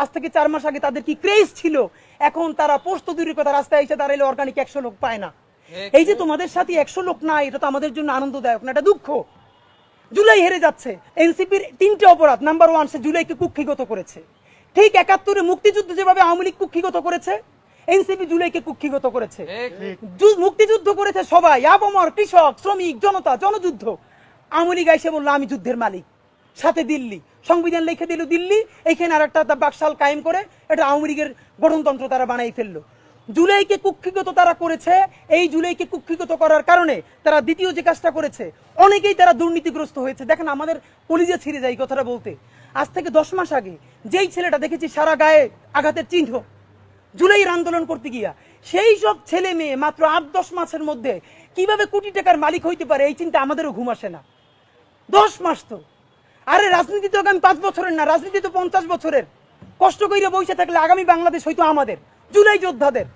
আজ থেকে চার মাস আগে তাদের কি ক্রেজ ছিল? এখন তারা পোস্ত দূরের কথা রাস্তায় এসে দাঁড়াইলে অর্গানিক একশো লোক পায় না। এই যে তোমাদের সাথে একশো লোক নাই এটা তো আমাদের জন্য আনন্দদায়ক না এটা দুঃখ। জুলাই হেরে যাচ্ছে। এনসিপির তিনটে অপরাধ নাম্বার ওয়ান সে জুলাইকে কুক্ষিগত করেছে। ঠিক একাত্তরে মুক্তিযুদ্ধ যেভাবে আওয়ামী লীগ কুক্ষিগত করেছে এনসিপি জুলাইকে কুক্ষিগত করেছে। মুক্তিযুদ্ধ করেছে সবাই আবমর কৃষক শ্রমিক জনতা জনযুদ্ধ। আওয়ামী লীগ এসে বলল আমি যুদ্ধের মালিক সাথে দিল্লি। সংবিধান লিখে দিল দিল্লি এইখানে আর একটা বাকশাল কায়েম করে, এটা আওয়ামী লীগের গঠনতন্ত্র তারা বানাই ফেলল। জুলাইকে কুক্ষিগত তারা করেছে, এই জুলাইকে কুক্ষিগত করার কারণে তারা দ্বিতীয় যে কাজটা করেছে, অনেকেই তারা দুর্নীতিগ্রস্ত হয়েছে। দেখেন আমাদের কলিজে ছিঁড়ে যায় কথাটা বলতে। আজ থেকে দশ মাস আগে যেই ছেলেটা দেখেছি সারা গায়ে আঘাতের চিহ্ন, জুলাইয়ের আন্দোলন করতে গিয়া, সেই সব ছেলে মেয়ে মাত্র আট, দশ মাসের মধ্যে কীভাবে কোটি টাকার মালিক হইতে পারে, এই চিন্তা আমাদেরও ঘুম আসে না। দশ মাস তো। আরে রাজনীতি তো আগামী পাঁচ বছরের না রাজনীতি তো পঞ্চাশ বছরের। কষ্ট কইরে বসে থাকলে আগামী বাংলাদেশ হয়তো আমাদের জুলাই যোদ্ধাদের।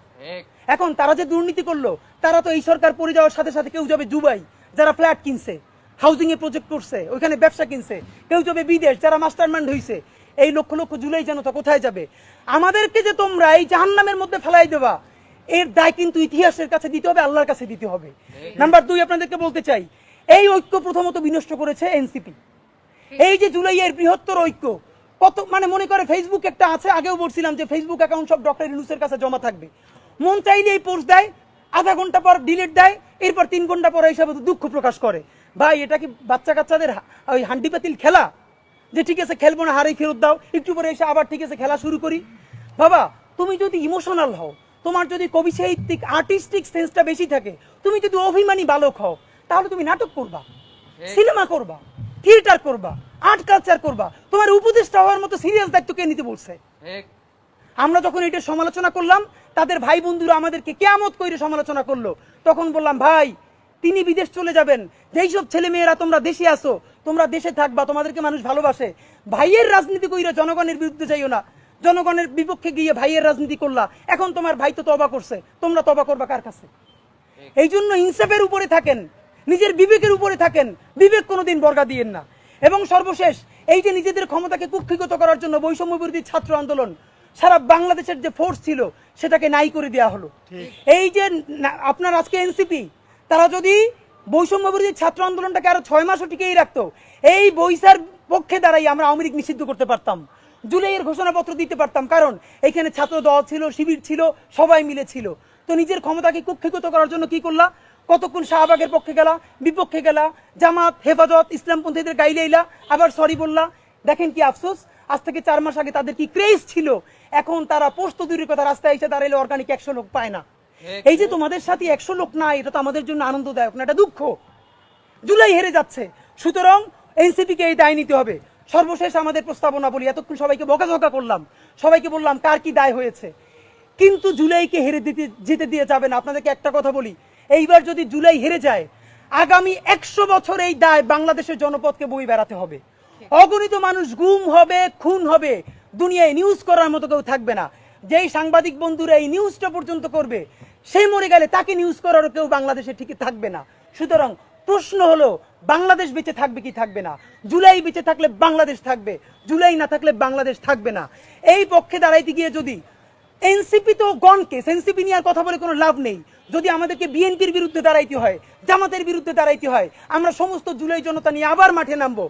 এখন তারা যে দুর্নীতি করল তারা তো এই সরকার পড়ে যাওয়ার সাথে সাথে কেউ যাবে দুবাই যারা ফ্ল্যাট কিনছে হাউজিং এ প্রজেক্ট করছে ওইখানে ব্যবসা কিনছে কেউ যাবে বিদেশ যারা মাস্টারমাইন্ড হইছে এই লক্ষ লক্ষ জুলাই জনতা কোথায় যাবে? আমাদেরকে যে তোমরা এই জাহান্নামের মধ্যে ফেলাই দেবা এর দায় কিন্তু ইতিহাসের কাছে দিতে হবে আল্লাহর কাছে দিতে হবে। নাম্বার দুই আপনাদেরকে বলতে চাই এই ঐক্য প্রথমত বিনষ্ট করেছে এনসিপি এই যে জুলাইয়ের বৃহত্তর ঐক্য কত মানে মনে করে ফেসবুক একটা আছে আগেও বলছিলাম যে ফেসবুক অ্যাকাউন্ট সব ডক্টর ইউনুসের কাছে জমা থাকবে। মন চাইলে এই পোস্ট দেয় আধা ঘণ্টা পর ডিলিট দেয় এরপর তিন ঘণ্টা পর হিসাবে দুঃখ প্রকাশ করে। ভাই এটা কি বাচ্চা কাচ্চাদের ওই হান্ডি পাতিল খেলা? যে ঠিক আছে খেলব না হারেই ফেরত দাও একটু পরে এসে আবার ঠিক আছে খেলা শুরু করি। বাবা তুমি যদি ইমোশনাল হও তোমার যদি কবি সাহিত্যিক আর্টিস্টিক সেন্সটা বেশি থাকে তুমি যদি অভিমানী বালক হও তাহলে তুমি নাটক করবা সিনেমা করবা। থিয়েটার করবা আর্ট কালচার করবা। তোমার উপদেষ্টা হওয়ার মতো সিরিয়াস দায়িত্ব কে নিতে বলছে? আমরা যখন এটা সমালোচনা করলাম তাদের ভাই বন্ধুরা আমাদেরকে কেয়ামত করে সমালোচনা করল। তখন বললাম ভাই তিনি বিদেশ চলে যাবেন। যেই সব ছেলে মেয়েরা তোমরা দেশে আসো তোমরা দেশে থাকবা তোমাদেরকে মানুষ ভালোবাসে। ভাইয়ের রাজনীতি কইরা জনগণের বিরুদ্ধে যাইও না। জনগণের বিপক্ষে গিয়ে ভাইয়ের রাজনীতি করলা। এখন তোমার ভাই তো তবা করছে। তোমরা তবা করবা কার কাছে? এই জন্য ইনসাফের উপরে থাকেন। নিজের বিবেকের উপরে থাকেন। বিবেক কোনোদিন বর্গা দিয়েন না। এবং সর্বশেষ এই যে নিজেদের ক্ষমতাকে কুক্ষিগত করার জন্য বৈষম্য বিরোধী ছাত্র আন্দোলন সারা বাংলাদেশের যে ফোর্স ছিল সেটাকে নাই করে দেওয়া হলো। এই যে আপনার আজকে এনসিপি তারা যদি বৈষম্য বিরোধী ছাত্র আন্দোলনটাকে আরও ছয় মাসও টিকেই রাখতো এই বৈশার পক্ষে দাঁড়াই আমরা আওয়ামী লীগ নিষিদ্ধ করতে পারতাম। জুলাইয়ের ঘোষণাপত্র দিতে পারতাম। কারণ এখানে ছাত্র দল ছিল শিবির ছিল সবাই মিলে ছিল। তো নিজের ক্ষমতাকে কুক্ষিগত করার জন্য কি করলা? কতক্ষণ শাহবাগের পক্ষে গেলা? বিপক্ষে গেলা? জামাত হেফাজত ইসলামপন্থীদের গাইলে এলা আবার সরি বললা। দেখেন কি আফসোস আজ থেকে চার মাস আগে তাদের কি ক্রেজ ছিল? এখন তারা পোস্ত দূরের কথা রাস্তায় এসে দাঁড়াইলে অর্গানিক একশো লোক পায় না। এই যে তোমাদের সাথে একশো লোক নাই এটা তো আমাদের জন্য আনন্দদায়ক না এটা দুঃখ। জুলাই হেরে যাচ্ছে। সুতরাং এনসিপিকে এই দায় নিতে হবে। সর্বশেষ আমাদের প্রস্তাবনা বলি এতক্ষণ সবাইকে বকাঝকা করলাম। সবাইকে বললাম কার কি দায় হয়েছে? কিন্তু জুলাইকে হেরে দিতে যেতে দিয়ে যাবে না আপনাদেরকে একটা কথা বলি। এইবার যদি জুলাই হেরে যায়, আগামী একশো বছর এই দায় বাংলাদেশের জনপদকে বই বেড়াতে হবে। অগণিত মানুষ গুম হবে, খুন হবে। দুনিয়ায় নিউজ করার মতো কেউ থাকবে না। যেই সাংবাদিক বন্ধুরা এই নিউজটা পর্যন্ত করবে, সেই মরে গেলে তাকে নিউজ করারও কেউ বাংলাদেশে ঠিকই থাকবে না। সুতরাং প্রশ্ন হলো, বাংলাদেশ বেঁচে থাকবে কি থাকবে না? জুলাই বেঁচে থাকলে বাংলাদেশ থাকবে, জুলাই না থাকলে বাংলাদেশ থাকবে না। এই পক্ষে দাঁড়াইতে গিয়ে যদি এনসিপি তো গণকে, এনসিপি নিয়ে আর কথা বলে কোনো লাভ নেই। যদি আমাদেরকে বিএনপির বিরুদ্ধে দাঁড়াইতে হয়, জামাতের বিরুদ্ধে দাঁড়াইতে হয়, আমরা সমস্ত জুলাই জনতা নিয়ে আবার মাঠে নামবো।